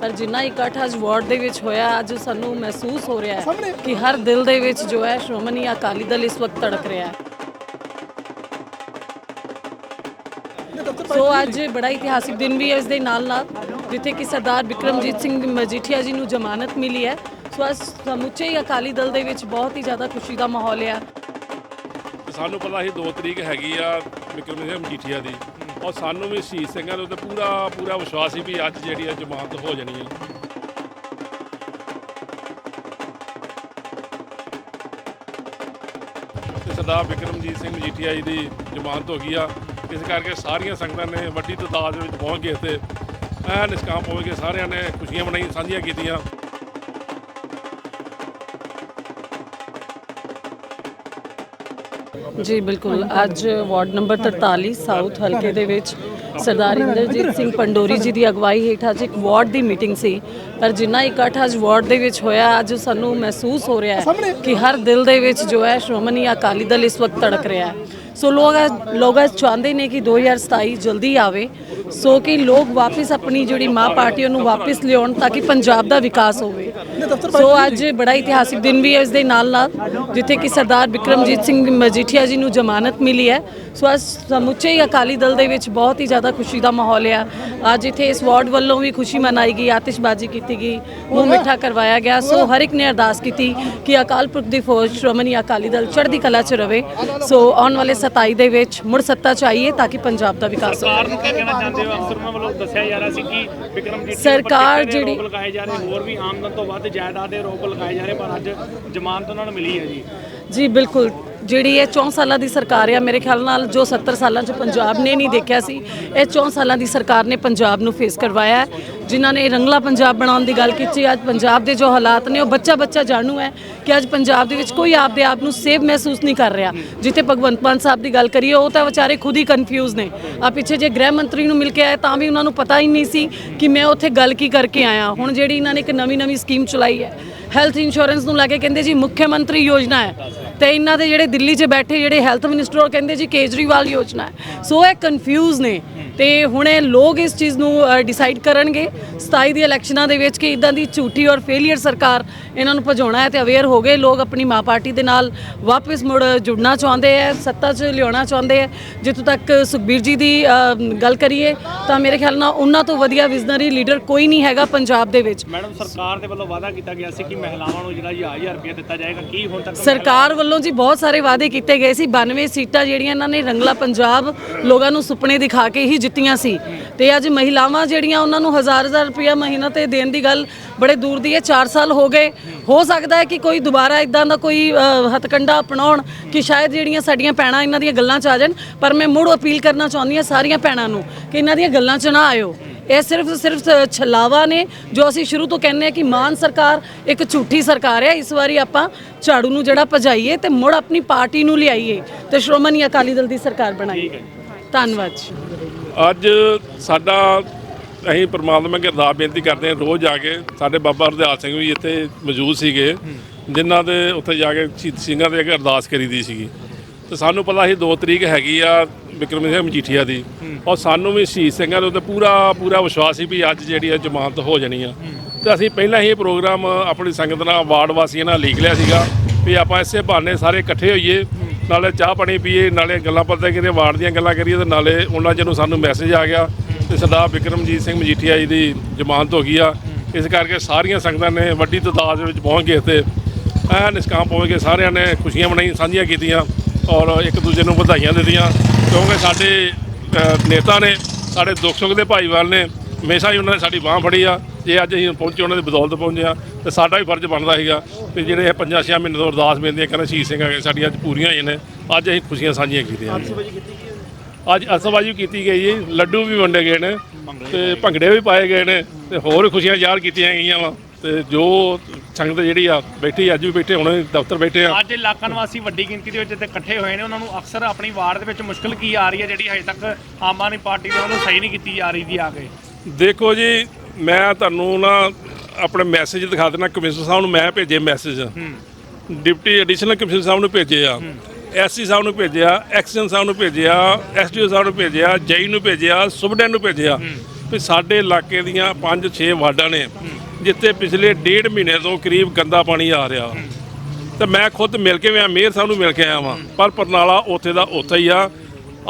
ਪਰ ਜਿੰਨਾ ਇਕੱਠ ਅੱਜ ਵਾਰਡ ਦੇ ਵਿੱਚ ਹੋਇਆ ਅੱਜ ਸਾਨੂੰ ਮਹਿਸੂਸ ਹੋ ਰਿਹਾ ਹੈ ਕਿ ਹਰ ਦਿਲ ਦੇ ਵਿੱਚ ਜੋ ਹੈ ਸ਼੍ਰੋਮਣੀ ਅਕਾਲੀ ਦਲ ਇਸ ਵਕਤ ਤੜਕ ਰਿਹਾ ਹੈ। ਸੋ ਅੱਜ ਬੜਾ ਇਤਿਹਾਸਿਕ ਦਿਨ ਵੀ ਹੈ ਇਸ ਦੇ ਨਾਲ ਨਾਲ ਜਿੱਥੇ ਕਿ ਸਰਦਾਰ ਵਿਕਰਮਜੀਤ ਸਿੰਘ ਮਜੀਠੀਆ ਜੀ ਨੂੰ ਜ਼ਮਾਨਤ ਮਿਲੀ ਹੈ। ਸੋ ਅੱਜ ਸਮੁੱਚੇ ਅਕਾਲੀ ਦਲ ਦੇ ਵਿੱਚ ਬਹੁਤ ਹੀ ਜ਼ਿਆਦਾ ਖੁਸ਼ੀ ਦਾ ਮਾਹੌਲ ਹੈ। ਸਾਨੂੰ ਪਤਾ ਸੀ 2 ਤਰੀਕ ਹੈਗੀ ਆ ਵਿਕਰਮ ਸਿੰਘ ਮਜੀਠੀਆ ਦੀ। ਔਰ ਸਾਨੂੰ ਵੀ ਸ਼ਹੀਦ ਸਿੰਘਾਂ ਦੇ ਉੱਤੇ ਪੂਰਾ ਪੂਰਾ ਵਿਸ਼ਵਾਸ ਸੀ ਵੀ ਅੱਜ ਜਿਹੜੀ ਆ ਜ਼ਮਾਨਤ ਹੋ ਜਾਣੀ ਹੈ ਤੇ ਸਰਦਾਰ ਵਿਕਰਮਜੀਤ ਸਿੰਘ ਮਜੀਠੀਆ ਜੀ ਦੀ ਜ਼ਮਾਨਤ ਹੋ ਗਈ ਆ। ਇਸ ਕਰਕੇ ਸਾਰੀਆਂ ਸੰਗਤਾਂ ਨੇ ਵੱਡੀ ਤਾਦਾਦ ਦੇ ਵਿੱਚ ਪਹੁੰਚ ਕੇ ਇੱਥੇ ਐ ਨਿਸ਼ਕਾਮ ਹੋ ਕੇ ਸਾਰਿਆਂ ਨੇ ਖੁਸ਼ੀਆਂ ਮਨਾਈ, ਸਾਂਝੀਆਂ ਕੀਤੀਆਂ। ਜੀ ਬਿਲਕੁਲ। ਅੱਜ ਵਾਰਡ ਨੰਬਰ 43 ਸਾਊਥ ਹਲਕੇ ਦੇ ਵਿੱਚ ਸਰਦਾਰ ਇੰਦਰਜੀਤ ਸਿੰਘ ਪੰਡੋਰੀ ਜੀ ਦੀ ਅਗਵਾਈ ਹੇਠ ਅੱਜ ਇੱਕ ਵਾਰਡ ਦੀ ਮੀਟਿੰਗ ਸੀ। ਪਰ ਜਿੰਨਾ ਇਕੱਠ ਅੱਜ ਵਾਰਡ ਦੇ ਵਿੱਚ ਹੋਇਆ ਅੱਜ ਸਾਨੂੰ ਮਹਿਸੂਸ ਹੋ ਰਿਹਾ ਹੈ ਕਿ ਹਰ ਦਿਲ ਦੇ ਵਿੱਚ ਜੋ ਹੈ ਸ਼੍ਰੋਮਣੀ ਅਕਾਲੀ ਦਲ ਇਸ ਵਕਤ ਤੜਕ ਰਿਹਾ ਹੈ। ਸੋ ਲੋਕ ਲੋਕ ਅੱਜ ਚਾਹੁੰਦੇ ਨੇ ਕਿ 2027 ਜਲਦੀ ਆਵੇ ਸੋ ਕਿ ਲੋਕ ਵਾਪਸ ਆਪਣੀ ਜਿਹੜੀ ਮਾਂ ਪਾਰਟੀ ਉਹਨੂੰ ਵਾਪਸ ਲਿਆਉਣ ਤਾਂ ਕਿ ਪੰਜਾਬ ਦਾ ਵਿਕਾਸ ਹੋਵੇ ਸੋ ਅੱਜ ਬੜਾ ਇਤਿਹਾਸਿਕ ਦਿਨ ਵੀ ਹੈ ਇਸ ਦੇ ਨਾਲ ਨਾਲ ਜਿੱਥੇ ਕਿ ਸਰਦਾਰ ਬਿਕਰਮਜੀਤ ਸਿੰਘ ਮਜੀਠੀਆ ਜੀ ਨੂੰ ਜ਼ਮਾਨਤ ਮਿਲੀ ਹੈ ਸੋ ਅੱਜ ਸਮੁੱਚੇ ਹੀ ਅਕਾਲੀ ਦਲ ਦੇ ਵਿੱਚ ਬਹੁਤ ਹੀ ਜ਼ਿਆਦਾ ਖੁਸ਼ੀ ਦਾ ਮਾਹੌਲ ਹੈ ਅੱਜ ਇੱਥੇ ਇਸ ਵਾਰਡ ਵੱਲੋਂ ਵੀ ਖੁਸ਼ੀ ਮਨਾਈ ਗਈ ਆਤਿਸ਼ਬਾਜ਼ੀ ਕੀਤੀ ਗਈ ਮੂੰਹ ਮਿੱਠਾ ਕਰਵਾਇਆ ਗਿਆ ਸੋ ਹਰ ਇੱਕ ਨੇ ਅਰਦਾਸ ਕੀਤੀ ਕਿ ਅਕਾਲ ਪੁਰਖ ਦੀ ਫੌਜ ਸ਼੍ਰੋਮਣੀ ਅਕਾਲੀ ਦਲ ਚੜ੍ਹਦੀ ਕਲਾ 'ਚ ਰਵੇ ਸੋ ਆਉਣ ਵਾਲੇ 27 ਦੇ ਵਿੱਚ ਮੁੜ ਸੱਤਾ ਚਾਹੀਏ ਤਾਂ ਕਿ ਪੰਜਾਬ ਦਾ ਵਿਕਾਸ ਸਰਕਾਰ ਨੂੰ ਕੀ ਕਹਿਣਾ ਚਾਹੁੰਦੇ ਹੋ? ਅਫਸਰ ਵੱਲੋਂ ਦੱਸਿਆ ਜਾ ਰਿਹਾ ਸੀ ਕਿ ਵਿਕਰਮਜੀਤ ਸਰਕਾਰ ਜਿਹੜੀ- ਲਗਾਏ ਜਾ ਰਹੇ ਹੋਰ ਵੀ ਆਮਦਨ ਤੋਂ ਵੱਧ ਜਾਇਦਾਦ ਦੇ ਆਰੋਪ ਲਗਾਏ ਜਾ ਰਹੇ ਪਰ ਅੱਜ ਜ਼ਮਾਨਤ ਉਹਨਾਂ ਨੂੰ ਮਿਲੀ ਹੈ ਜੀ। ਜੀ ਬਿਲਕੁਲ। ਜਿਹੜੀ ਇਹ 4 ਸਾਲਾਂ ਦੀ ਸਰਕਾਰ ਆ, ਮੇਰੇ ਖਿਆਲ ਨਾਲ ਜੋ 70 ਸਾਲਾਂ 'ਚ ਪੰਜਾਬ ਨੇ ਨਹੀਂ ਦੇਖਿਆ ਸੀ, ਇਹ 4 ਸਾਲਾਂ ਦੀ ਸਰਕਾਰ ਨੇ ਪੰਜਾਬ ਨੂੰ ਫੇਸ ਕਰਵਾਇਆ ਜਿਨ੍ਹਾਂ ਨੇ ਰੰਗਲਾ ਪੰਜਾਬ ਬਣਾਉਣ ਦੀ ਗੱਲ ਕੀਤੀ, ਅੱਜ ਪੰਜਾਬ ਦੇ ਜੋ ਹਾਲਾਤ ਨੇ, ਉਹ ਬੱਚਾ ਬੱਚਾ ਜਾਣੂ ਹੈ ਕਿ ਅੱਜ ਪੰਜਾਬ ਦੇ ਵਿੱਚ ਕੋਈ ਆਪਦੇ ਆਪ ਨੂੰ ਸੇਫ ਮਹਿਸੂਸ ਨਹੀਂ ਕਰ ਰਿਹਾ। ਜਿੱਥੇ ਭਗਵੰਤ ਮਾਨ ਸਾਹਿਬ ਦੀ ਗੱਲ ਕਰੀਏ, ਉਹ ਤਾਂ ਵਿਚਾਰੇ ਖੁਦ ਹੀ ਕਨਫਿਊਜ਼ ਨੇ। ਆ ਪਿੱਛੇ ਜੇ ਗ੍ਰਹਿ ਮੰਤਰੀ ਨੂੰ ਮਿਲ ਕੇ ਆਏ ਤਾਂ ਵੀ ਉਹਨਾਂ ਨੂੰ ਪਤਾ ਹੀ ਨਹੀਂ ਸੀ ਕਿ ਮੈਂ ਉੱਥੇ ਗੱਲ ਕੀ ਕਰਕੇ ਆਇਆ। ਹੁਣ ਜਿਹੜੀ ਇਹਨਾਂ ਨੇ ਇੱਕ ਨਵੀਂ ਨਵੀਂ ਸਕੀਮ ਚਲਾਈ ਹੈ ਹੈਲਥ ਇੰਸ਼ੋਰੈਂਸ ਨੂੰ ਲੈ ਕੇ ਕਹਿੰਦੇ ਜੀ ਮੁੱਖ ਮੰਤਰੀ ਯੋਜਨਾ ਹੈ। ਤੇ ਇਹਨਾਂ ਦੇ ਜਿਹੜੇ ਦਿੱਲੀ 'ਚ ਬੈਠੇ ਜਿਹੜੇ ਹੈਲਥ ਮਿਨਿਸਟਰ ਉਹ ਕਹਿੰਦੇ ਜੀ ਕੇਜਰੀਵਾਲ ਯੋਜਨਾ ਹੈ। ਸੋ ਇਹ ਕਨਫਿਊਜ਼ ਨੇ ਤੇ ਹੁਣ ਇਹ ਲੋਕ ਇਸ ਚੀਜ਼ ਨੂੰ ਡਿਸਾਈਡ ਕਰਨਗੇ। 27 ਦੀ ਇਲੈਕਸ਼ਨਾਂ ਦੇ ਵਿੱਚ ਕਿ ਇਦਾਂ ਦੀ ਝੂਠੀ ਔਰ ਫੇਲਿਅਰ ਸਰਕਾਰ ਇਹਨਾਂ ਨੂੰ ਭਜਾਉਣਾ ਹੈ ਤੇ ਅਵੇਅਰ ਹੋ ਗਏ। ਲੋਕ ਆਪਣੀ ਮਾਂ ਪਾਰਟੀ ਦੇ ਨਾਲ ਵਾਪਸ ਮੁੜ ਜੁੜਨਾ ਚਾਹੁੰਦੇ ਹੈ, ਸੱਤਾ 'ਚ ਲਿਆਉਣਾ ਚਾਹੁੰਦੇ ਹੈ। ਜਿੱਥੋਂ ਤੱਕ ਸੁਖਬੀਰ ਜੀ ਦੀ ਗੱਲ ਕਰੀਏ ਤਾਂ ਮੇਰੇ ਖਿਆਲ ਨਾਲ ਉਹਨਾਂ ਤੋਂ ਵਧੀਆ ਵਿਜ਼ਨਰੀ ਲੀਡਰ ਕੋਈ ਨਹੀਂ ਹੈਗਾ ਪੰਜਾਬ ਦੇ ਵਿੱਚ। ਮੈਡਮ, ਸਰਕਾਰ ਦੇ ਵੱਲੋਂ ਵਾਅਦਾ ਕੀਤਾ ਗਿਆ ਸੀ ਕਿ ਮਹਿਲਾਵਾਂ ਨੂੰ ਜਿਹੜਾ 1000 ਰੁਪਏ ਦਿੱਤਾ ਜਾਏਗਾ ਕੀ ਹੁਣ ਤੱਕ ਸਰਕਾਰ ਵੱਲੋਂ ਜੀ ਬਹੁਤ ਸਾਰੇ ਵਾਅਦੇ ਕੀਤੇ ਗਏ ਸੀ। 92 ਸੀਟਾਂ ਜਿਹੜੀਆਂ ਇਹਨਾਂ ਨੇ ਰੰਗਲਾ ਪੰਜਾਬ ਲੋਕਾਂ ਨੂੰ ਸੁਪਨੇ ਦਿਖਾ ਕੇ ਹੀ ਜਿੱਤੀਆਂ ਸੀ। ਤੇ ਅੱਜ ਮਹਿਲਾਵਾਂ ਜਿਹੜੀਆਂ ਉਹਨਾਂ ਨੂੰ ਹਜ਼ਾਰ ਹਜ਼ਾਰ ਰੁਪਇਆ ਮਹੀਨਾ ਤੇ ਦੇਣ ਦੀ ਗੱਲ ਬੜੇ ਦੂਰ ਦੀ ਹੈ 4 ਸਾਲ ਹੋ ਗਏ। ਹੋ ਸਕਦਾ ਹੈ ਕਿ ਕੋਈ ਦੁਬਾਰਾ ਇਦਾਂ ਦਾ ਕੋਈ ਅ, ਹੱਥਕੰਡਾ ਅਪਣਾਉਣ ਕਿ ਸ਼ਾਇਦ ਜਿਹੜੀਆਂ ਸਾਡੀਆਂ ਭੈਣਾਂ ਇਹਨਾਂ ਦੀਆਂ ਗੱਲਾਂ 'ਚ ਆ ਜਾਣ। ਪਰ ਮੈਂ ਮੁੜ ਅਪੀਲ ਕਰਨਾ ਚਾਹੁੰਦੀ ਹਾਂ ਸਾਰੀਆਂ ਭੈਣਾਂ ਨੂੰ ਕਿ ਇਹਨਾਂ ਦੀਆਂ ਗੱਲਾਂ 'ਚ ਨਾ ਆਇਓ। ਇਹ ਸਿਰਫ ਸਿਰਫ ਛਲਾਵਾ ਨੇ ਜੋ ਅਸੀਂ ਸ਼ੁਰੂ ਤੋਂ ਕਹਿੰਦੇ ਆ ਕਿ ਮਾਨ ਸਰਕਾਰ ਇੱਕ ਝੂਠੀ ਸਰਕਾਰ ਹੈ। ਇਸ ਵਾਰੀ ਆਪਾਂ ਝਾੜੂ ਨੂੰ ਜਿਹੜਾ ਭਜਾਈਏ ਤੇ ਮੁੜ ਆਪਣੀ ਪਾਰਟੀ ਨੂੰ ਲਿਆਈਏ ਤੇ ਸ਼੍ਰੋਮਣੀ ਅਕਾਲੀ ਦਲ ਦੀ ਸਰਕਾਰ ਬਣਾਈਏ। ਧੰਨਵਾਦ ਅੱਜ ਸਾਡਾ ਅਸੀਂ ਪ੍ਰਮਾਤਮਾ ਅੱਗੇ ਅਰਦਾਸ ਬੇਨਤੀ ਕਰਦੇ ਹਾਂ ਰੋਜ਼ ਜਾ ਕੇ ਸਾਡੇ ਬਾਬਾ ਹਰਦਿਆਲ ਸਿੰਘ ਵੀ ਇੱਥੇ ਮੌਜੂਦ ਸੀਗੇ ਜਿਨ੍ਹਾਂ ਦੇ ਉੱਥੇ ਜਾ ਕੇ ਸ਼ਹੀਦ ਸਿੰਘਾਂ ਦੇ ਅੱਗੇ ਅਰਦਾਸ ਕਰੀਦੀ ਸੀਗੀ। ਤੇ ਸਾਨੂੰ ਪਤਾ ਸੀ 2 ਤਰੀਕ ਹੈਗੀ ਆ ਵਿਕਰਮ ਸਿੰਘ ਮਜੀਠੀਆ ਦੀ। ਔਰ ਸਾਨੂੰ ਵੀ ਸ਼ਹੀਦ ਸਿੰਘਾਂ ਦੇ ਉੱਤੇ ਪੂਰਾ ਪੂਰਾ ਵਿਸ਼ਵਾਸ ਸੀ ਵੀ ਅੱਜ ਜਿਹੜੀ ਆ ਜ਼ਮਾਨਤ ਹੋ ਜਾਣੀ ਆ। ਤੇ ਅਸੀਂ ਪਹਿਲਾਂ ਹੀ ਇਹ ਪ੍ਰੋਗਰਾਮ ਆਪਣੀ ਸੰਗਤ ਨਾਲ, ਵਾਰਡ ਵਾਸੀਆਂ ਨਾਲ ਲਿਖ ਲਿਆ ਸੀਗਾ ਵੀ ਆਪਾਂ ਇਸੇ ਬਹਾਨੇ ਸਾਰੇ ਇਕੱਠੇ ਹੋਈਏ, ਨਾਲੇ ਚਾਹ ਪਾਣੀ ਪੀਏ, ਨਾਲੇ ਗੱਲਾਂ ਬਾਤਾਂ ਕਰੀਏ ਵਾਰਡ ਦੀਆਂ ਗੱਲਾਂ ਕਰੀਏ ਤੇ ਨਾਲੇ ਉਹਨਾਂ ਜਿਹਨੂੰ ਸਾਨੂੰ ਮੈਸੇਜ ਆ ਗਿਆ ਤੇ ਸਰਦਾਰ ਵਿਕਰਮਜੀਤ ਸਿੰਘ ਮਜੀਠੀਆ ਜੀ ਦੀ ਜ਼ਮਾਨਤ ਹੋ ਗਈ ਆ। ਇਸ ਕਰਕੇ ਸਾਰੀਆਂ ਸੰਗਤਾਂ ਨੇ ਵੱਡੀ ਤਾਦਾਦ ਦੇ ਵਿੱਚ ਪਹੁੰਚ ਕੇ ਇੱਥੇ ਐ ਨਿਸ਼ਕਾਮ ਪਹੁੰਚ ਕੇ ਸਾਰਿਆਂ ਨੇ ਖੁਸ਼ੀਆਂ ਮਨਾਈ ਸਾਂਝੀਆਂ ਕੀਤੀਆਂ। ਔਰ ਇੱਕ ਦੂਜੇ ਨੂੰ ਵਧਾਈਆਂ ਦਿੱਤੀਆਂ ਕਿਉਂਕਿ ਸਾਡੇ ਨੇਤਾ ਨੇ ਸਾਡੇ ਦੁੱਖ ਸੁੱਖ ਦੇ ਭਾਈਵਾਲ ਨੇ ਹਮੇਸ਼ਾ ਹੀ ਉਹਨਾਂ ਨੇ ਸਾਡੀ ਬਾਹ ਫੜੀ ਆ ਜੇ ਅੱਜ ਅਸੀਂ ਪਹੁੰਚੇ ਉਹਨਾਂ ਦੀ ਬਦੌਲਤ ਪਹੁੰਚੇ ਆ ਤੇ ਸਾਡਾ ਵੀ ਫਰਜ਼ ਬਣਦਾ ਸੀਗਾ ਵੀ ਜਿਹੜੇ ਇਹ ਪੰਜਾਂ ਛੇ ਮਹੀਨੇ ਤੋਂ ਅਰਦਾਸ ਬੇਨਤੀਆਂ ਕਰਨ ਸ਼ਹੀਦ ਸਿੰਘ ਹੈਗੇ ਸਾਡੀਆਂ ਅੱਜ ਪੂਰੀਆਂ ਹੋਈਆਂ ਨੇ ਅੱਜ ਅਸੀਂ ਖੁਸ਼ੀਆਂ ਸਾਂਝੀਆਂ ਕੀਤੀਆਂ ਨੇ। ਅੱਜ ਅਸਵਾਜੀ ਕੀਤੀ ਗਈ ਜੀ ਲੱਡੂ ਵੀ ਵੰਡੇ ਗਏ ਨੇ ਤੇ ਭੰਗੜੇ ਵੀ ਪਾਏ ਗਏ ਨੇ ਤੇ ਹੋਰ ਖੁਸ਼ੀਆਂ ਜ਼ਾਹਰ ਕੀਤੀਆਂ ਗਈਆਂ ਵਾ ਤੇ ਜੋ ਸੰਗਤ ਜਿਹੜੀ ਆ ਬੈਠੀ ਅੱਜ ਵੀ ਬੈਠੇ ਹੁਣ ਦਫ਼ਤਰ ਬੈਠੇ ਆ। ਅੱਜ ਇਲਾਕਾ ਨਿਵਾਸੀ ਵੱਡੀ ਗਿਣਤੀ ਦੇ ਵਿੱਚ ਇੱਥੇ ਇਕੱਠੇ ਹੋਏ ਨੇ ਉਹਨਾਂ ਨੂੰ ਅਕਸਰ ਆਪਣੀ ਵਾਰਡ ਦੇ ਵਿੱਚ ਮੁਸ਼ਕਲ ਕੀ ਆ ਰਹੀ ਹੈ ਜਿਹੜੀ ਹਜੇ ਤੱਕ ਆਮ ਆਦਮੀ ਪਾਰਟੀ ਦੇ ਵੱਲੋਂ ਸਹੀ ਨਹੀਂ ਕੀਤੀ ਜਾ ਰਹੀ ਜੀ ਆ ਕੇ? ਦੇਖੋ ਜੀ ਮੈਂ ਤੁਹਾਨੂੰ ਨਾ ਆਪਣੇ ਮੈਸੇਜ ਦਿਖਾ ਦੇਣਾ ਕਮਿਸ਼ਨਰ ਸਾਹਿਬ ਨੂੰ ਮੈਂ ਭੇਜੇ ਮੈਸੇਜ ਡਿਪਟੀ ਐਡੀਸ਼ਨਲ ਕਮਿਸ਼ਨਰ ਸਾਹਿਬ ਨੂੰ ਭੇਜੇ ਆ ਐਸਸੀ ਸਾਹਿਬ ਨੂੰ ਭੇਜਿਆ ਐਕਸ਼ਨ ਸਾਹਿਬ ਨੂੰ ਭੇਜਿਆ ਐਸਡੀਓ ਸਾਹਿਬ ਨੂੰ ਭੇਜਿਆ ਜਈ ਨੂੰ ਭੇਜਿਆ ਸੁਬਡੈਨ ਨੂੰ ਭੇਜਿਆ ਵੀ ਸਾਡੇ ਇਲਾਕੇ ਦੀਆਂ 5-6 ਵਾਰਡਾਂ ਨੇ। ਜਿੱਥੇ ਪਿਛਲੇ ਡੇਢ ਮਹੀਨੇ ਤੋਂ ਕਰੀਬ ਗੰਦਾ ਪਾਣੀ ਆ ਰਿਹਾ। ਤੇ ਮੈਂ ਖੁਦ ਮਿਲ ਕੇ ਆਇਆ, ਮੇਅਰ ਸਾਹਿਬ ਨੂੰ ਮਿਲ ਕੇ ਆਇਆ ਵਾਂ। ਪਰ ਪਰਨਾਲਾ ਉੱਥੇ ਦਾ ਉੱਥੇ ਹੀ ਆ।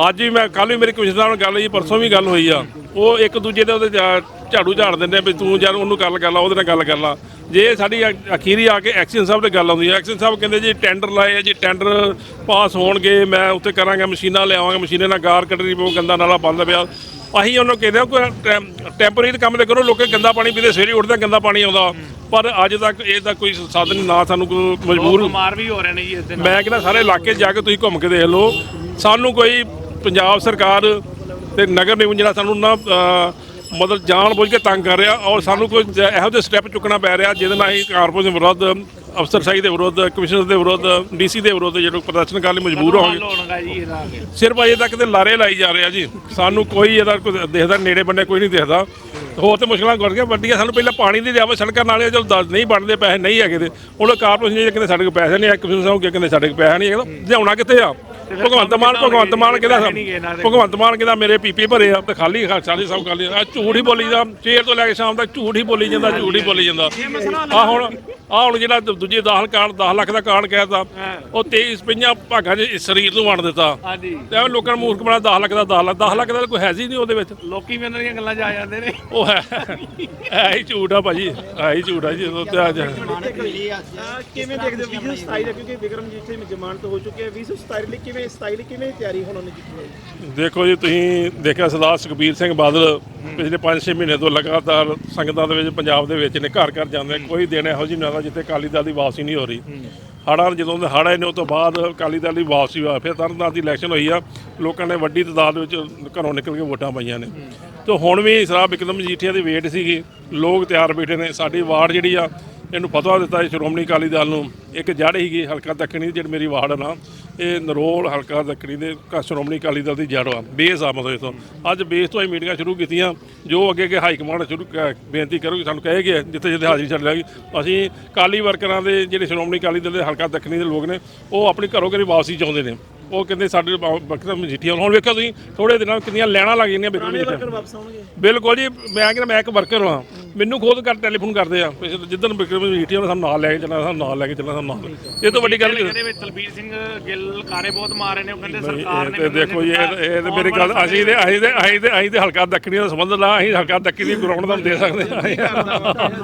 ਅੱਜ ਵੀ ਮੈਂ ਕੱਲ ਵੀ ਮੇਰੇ ਕਮਿਸ਼ਨਰ ਨਾਲ ਗੱਲ ਹੋਈ, ਪਰਸੋਂ ਵੀ ਗੱਲ ਹੋਈ ਆ। ਉਹ ਇੱਕ ਦੂਜੇ ਦੇ ਉਹਦੇ ਜਾ- ਝਾੜੂ ਝਾੜ ਦਿੰਦੇ ਆ ਵੀ ਤੂੰ ਯਾਰ ਉਹਨੂੰ ਗੱਲ ਕਰ ਲਾ, ਉਹਦੇ ਨਾਲ ਗੱਲ ਕਰ ਲਾ। ਜੇ ਸਾਡੀ ਅ- ਅਖੀਰੀ ਆ ਕੇ ਐਕਸ਼ਨ ਸਾਹਿਬ ਤੇ ਗੱਲ ਆਉਂਦੀ ਹੈ ਐਕਸ਼ਨ ਸਾਹਿਬ ਕਹਿੰਦੇ ਜੀ ਟੈਂਡਰ ਲਾਏ ਆ ਜੀ, ਟੈਂਡਰ ਪਾਸ ਹੋਣਗੇ, ਮੈਂ ਉੱਤੇ ਕਰਾਂਗਾ, ਮਸ਼ੀਨਾਂ ਲਿਆਵਾਂਗਾ, ਮਸ਼ੀਨਾਂ ਨਾਲ ਗਾਰ ਕੱਢਣੀ ਪਊ, ਗੰਦਾ ਨਾਲਾ ਬੰਦ ਪਿਆ। ਅਸੀਂ ਉਹਨੂੰ ਕਹਿੰਦੇ ਆ ਕੋਈ ਟੈਂਪਰੇਰੀ ਕੰਮ ਤੇ ਕਰੋ ਲੋਕੇ ਗੰਦਾ ਪਾਣੀ ਪੀਂਦੇ ਸਵੇਰੇ ਉੱਠਦੇ ਗੰਦਾ ਪਾਣੀ ਆਉਂਦਾ। ਪਰ ਅੱਜ ਤੱਕ ਇਹ ਤਾਂ ਕੋਈ ਸਾਧਨ ਨਾ ਸਾਨੂੰ ਕੋਈ ਮਜਬੂਰ ਬਿਮਾਰ ਵੀ ਹੋ ਰਹੇ ਨੇ ਜੀ ਇਸ ਦੇ ਨਾਲ। ਮੈਂ ਕਹਿੰਦਾ ਸਾਰੇ ਇਲਾਕੇ ਜਾ ਕੇ ਤੁਸੀਂ ਘੁੰਮ ਕੇ ਦੇਖ ਲਓ। ਸਾਨੂੰ ਕੋਈ ਪੰਜਾਬ ਸਰਕਾਰ ਤੇ ਨਗਰ ਨਿਗਮ ਜਿਹੜਾ ਸਾਨੂੰ ਨਾ ਮਤਲਬ ਜਾਣ ਬੁੱਝ ਕੇ ਤੰਗ ਕਰ ਰਿਹਾ ਔਰ ਸਾਨੂੰ ਕੋਈ ਇਹੋ ਜਿਹੇ ਸਟੈਪ ਚੁੱਕਣਾ ਪੈ ਰਿਹਾ ਜਿਹਦੇ ਨਾਲ ਅਸੀਂ ਕਾਰਪੋਰੇਸ਼ਨ ਵਿਰੁੱਧ ਅਫਸਰਸ਼ਾਹੀ ਦੇ ਵਿਰੁੱਧ ਕਮਿਸ਼ਨਰ ਦੇ ਵਿਰੁੱਧ ਡੀਸੀ ਦੇ ਵਿਰੁੱਧ ਜਿਹੜੇ ਪ੍ਰਦਰਸ਼ਨ ਕਰਨ ਲਈ ਮਜਬੂਰ ਹੋਣਗੇ ਜੀ ਸਿਰਫ ਅਜੇ ਤੱਕ ਤੇ ਲਾਰੇ ਲਾਈ ਜਾ ਰਹੇ ਆ ਜੀ। ਸਾਨੂੰ ਕੋਈ ਇਹਦਾ ਕੋਈ ਦੇਖਦਾ ਨੇੜੇ ਬੰਨੇ ਕੋਈ ਨਹੀਂ ਦੇਖਦਾ। ਹੋਰ ਤੇ ਮੁਸ਼ਕਲਾਂ ਗੁੜ ਗਿਆ ਵੱਡੀਆਂ ਸਾਨੂੰ ਪਹਿਲਾਂ ਪਾਣੀ ਦੀ ਲਿਆਵੇ ਸੜਕਾਂ ਨਾਲੇ ਚਲ ਨਹੀਂ ਬਣਦੇ ਪੈਸੇ ਨਹੀਂ ਹੈਗੇ ਤੇ। ਉਹ ਕਾਰਪੋਰੇਸ਼ਨ ਜਿਹੜੇ ਕਹਿੰਦੇ ਸਾਡੇ ਕੋਲ ਪੈਸੇ ਨਹੀਂ ਆ ਕਮਿਸ਼ਨ ਸਾਹਿਬ ਕਹਿੰਦੇ ਸਾਡੇ ਕੋਲ ਪੈਸੇ ਨਹੀਂ ਹੈਗਾ। ਲਿਆਉਣਾ ਕਿੱਥੇ ਆ? ਭਗਵੰਤ ਮਾਨ ਭਗਵੰਤ ਮਾਨ ਕਹਿੰਦਾ ਭਗਵੰਤ ਮਾਨ ਕਹਿੰਦਾ ਮੇਰੇ ਪੀਪੀ ਭਰੇ ਆ ਤੇ ਖਾਲੀ ਖਾਲੀ ਸਭ ਖਾਲੀ ਆ। ਝੂਠ ਹੀ ਬੋਲੀ ਜਾਂਦਾ ਸਵੇਰ ਤੋਂ ਲੈ ਕੇ ਸ਼ਾਮ ਤੱਕ ਝੂਠ ਹੀ ਬੋਲੀ ਜਾਂਦਾ ਝੂਠ ਹੀ ਬੋਲੀ ਜਾਂਦਾ। ਆ ਹੁਣ ਆ ਹੁਣ ਜਿਹੜਾ ਦੂ- ਦੂਜੇ ਦਾਖਲ ਕਾਰਡ 10 ਲੱਖ ਦਾ ਕਾਰਡ ਕਹਿਤਾ ਉਹ 23 ਪਈਆਂ ਭਾਗਾਂ 'ਚ ਇਸ ਸਰੀਰ ਨੂੰ ਵੰਡ ਦਿੱਤਾ। ਹਾਂਜੀ। ਤੇ ਐਵੇਂ ਲੋਕਾਂ ਨੂੰ ਮੂਰਖ ਬਣਾ 10 ਲੱਖ ਦਾ 10 ਲੱਖ 10 ਲੱਖ ਦਾ ਤਾਂ ਕੋਈ ਹੈ ਹੀ ਨਹੀਂ ਉਹਦੇ ਵਿੱਚ। ਲੋਕੀ ਵੀ ਉਹਨਾਂ ਦੀਆਂ ਗੱਲਾਂ 'ਚ ਆ ਜਾਂਦੇ ਨੇ। ਉਹ ਹੈ ਹੈ ਹੀ ਝੂਠ ਆ ਭਾਜੀ ਹੈ ਹੀ ਝੂਠ ਆ ਜੀ ਉਹ ਤੇ ਆ ਜਾ- ਅਹ ਕਿਵੇਂ ਦੇਖਦੇ ਹੋ? 2027 ਦਾ ਕਿਉਂਕਿ ਵਿਕਰਮ ਜੀ ਇੱਥੇ ਜ਼ਮਾਨਤ ਹੋ ਚੁੱਕੀ ਹੈ। 2027 ਲਈ ਕਿਵੇਂ 27 ਲਈ ਕਿਵੇਂ ਤਿਆਰੀ ਹੁਣ ਉਹਨੇ ਕੀਤੀ ਹੈ ਦੇਖੋ ਜੀ ਤੁਸੀਂ ਦੇਖਿਆ ਸਰਦਾਰ ਸੁਖਬੀਰ ਸਿੰਘ ਬਾਦਲ ਪਿਛਲੇ 5-6 ਮਹੀਨੇ ਤੋਂ ਲਗਾਤਾਰ ਸੰਗਤਾਂ ਦੇ ਵਿੱਚ ਪੰਜਾਬ ਦੇ ਵਿੱਚ ਨੇ ਘਰ ਘਰ ਜਾਂਦੇ ਕੋਈ ਦਿਨ ਇਹੋ ਜਿਹੀ ਨਾ ਜਿੱਥੇ ਅਕਾਲੀ ਦਲ ਦੀ ਵਾਪਸੀ ਨਹੀਂ ਹੋ ਰਹੀ। ਹੜ੍ਹਾਂ ਜਦੋਂ ਦੇ ਹੜ੍ਹ ਆਏ ਨੇ ਉਸ ਤੋਂ ਬਾਅਦ ਅਕਾਲੀ ਦਲ ਦੀ ਵਾਪਸੀ ਹੋਇਆ ਫਿਰ ਤਰਨਤਾਰਨ ਦੀ ਇਲੈਕਸ਼ਨ ਹੋਈ ਆ ਲੋਕਾਂ ਨੇ ਵੱਡੀ ਤਾਦਾਦ ਵਿੱਚ ਘਰੋਂ ਨਿਕਲ ਕੇ ਵੋਟਾਂ ਪਾਈਆਂ ਨੇ। ਤੇ ਹੁਣ ਵੀ ਸਰਾਬ ਬਿਕਰਮ ਮਜੀਠੀਆ ਦੀ ਵੇਟ ਸੀਗੀ। ਲੋਕ ਤਿਆਰ ਬੈਠੇ ਨੇ। ਸਾਡੀ ਵਾਰਡ ਜਿਹੜੀ ਆ ਇਹਨੂੰ ਫਤਵਾ ਦਿੱਤਾ ਸ਼੍ਰੋਮਣੀ ਅਕਾਲੀ ਦਲ ਨੂੰ। ਇੱਕ ਜੜ ਸੀਗੀ ਹਲਕਾ ਦੱਖਣੀ ਜਿਹੜੀ ਮੇਰੀ ਵਾਰਡ ਆ ਨਾ ਇਹ ਨਰੋਲ ਹਲਕਾ ਦੱਖਣੀ ਦੇ ਕ- ਸ਼੍ਰੋਮਣੀ ਅਕਾਲੀ ਦਲ ਦੀ ਜੜ ਆ, ਬੇਸ ਆ ਮਤਲਬ ਇਹ ਅੱਜ ਬੇਸ ਤੋਂ ਹੀ ਮੀਟਿੰਗਾਂ ਸ਼ੁਰੂ ਕੀਤੀਆਂ, ਜੋ ਅੱਗੇ ਅੱਗੇ ਹਾਈ ਕਮਾਂਡ ਸ਼ੁਰੂ ਕ- ਬੇਨਤੀ ਕਰੂਗੀ, ਸਾਨੂੰ ਕਹੇਗੇ ਜਿੱਥੇ ਜਿੱਥੇ ਹਾਜ਼ਰੀ ਛੱਡ ਲਾਂਗੇ ਅਸੀਂ ਅਕਾਲੀ ਵਰਕਰਾਂ ਦੇ ਜਿਹੜੇ ਸ਼੍ਰੋਮਣੀ ਅਕਾਲੀ ਦਲ ਦੇ ਹਲਕਾ ਦੱਖਣੀ ਦੇ ਲੋਕ ਨੇ, ਉਹ ਆਪਣੀ ਘਰੋਂ ਘਰੀ ਵਾਪਸੀ ਚਾਹੁੰਦੇ ਨੇ। ਉਹ ਕਹਿੰਦੇ ਸਾਡੇ ਬਖਤਰ ਮਜੀਠੀਆ ਹੁਣ ਵੇਖੋ ਤੁਸੀਂ ਥੋੜੇ ਦਿਨਾਂ ਕਿੰਨੀਆਂ ਲੈਣਾ ਲੱਗ ਜਾਂਦੀਆਂ ਬਿਕਰਮ ਮਜੀਠੀਆ। ਵਰਕਰ ਵਾਪਸ ਆਉਣਗੇ। ਬਿਲਕੁਲ ਜੀ ਮੈਂ ਕਹਿੰਦਾ ਮੈਂ ਇੱਕ ਵਰਕਰ ਹਾਂ। ਮੈਨੂੰ ਖੁਦ ਕਰ ਟੈਲੀਫੋਨ ਕਰਦੇ ਆ। ਜਿੱਦਣ ਬਿਕਰਮ ਮਜੀਠੀਆ ਨੇ ਸਾਨੂੰ ਨਾਲ ਲੈ ਕੇ ਚੱਲਣਾ ਸਾਨੂੰ ਨਾਲ ਲੈ ਕੇ ਚੱਲਣਾ ਸਾਨੂੰ ਨਾਲ। ਇਹ ਤੋਂ ਵੱਡੀ ਗੱਲ ਨਹੀਂ ਇਹਦੇ ਵਿੱਚ ਤਲਬੀਰ ਸਿੰਘ ਗਿੱਲ ਕਾਰੇ ਬਹੁਤ ਮਾਰੇ ਨੇ ਉਹ ਕਹਿੰਦੇ ਸਰਕਾਰ ਨੇ ਤੇ ਦੇਖੋ ਜੀ ਇਹ ਇਹ ਤੇ ਮੇਰੀ ਗੱਲ ਅਸੀਂ ਤੇ ਅਸੀਂ ਤੇ ਅਸੀਂ ਤੇ ਹਲਕਾ ਦੱਖਣੀ ਦਾ ਸੰਬੰਧ ਲਾ ਅਸੀਂ ਹਲਕਾ ਦੱਖਣੀ ਦੀ ਗਰਾਊਂਡ ਤੁਹਾਨੂੰ ਦੇ ਸਕਦੇ। ਹਾਂ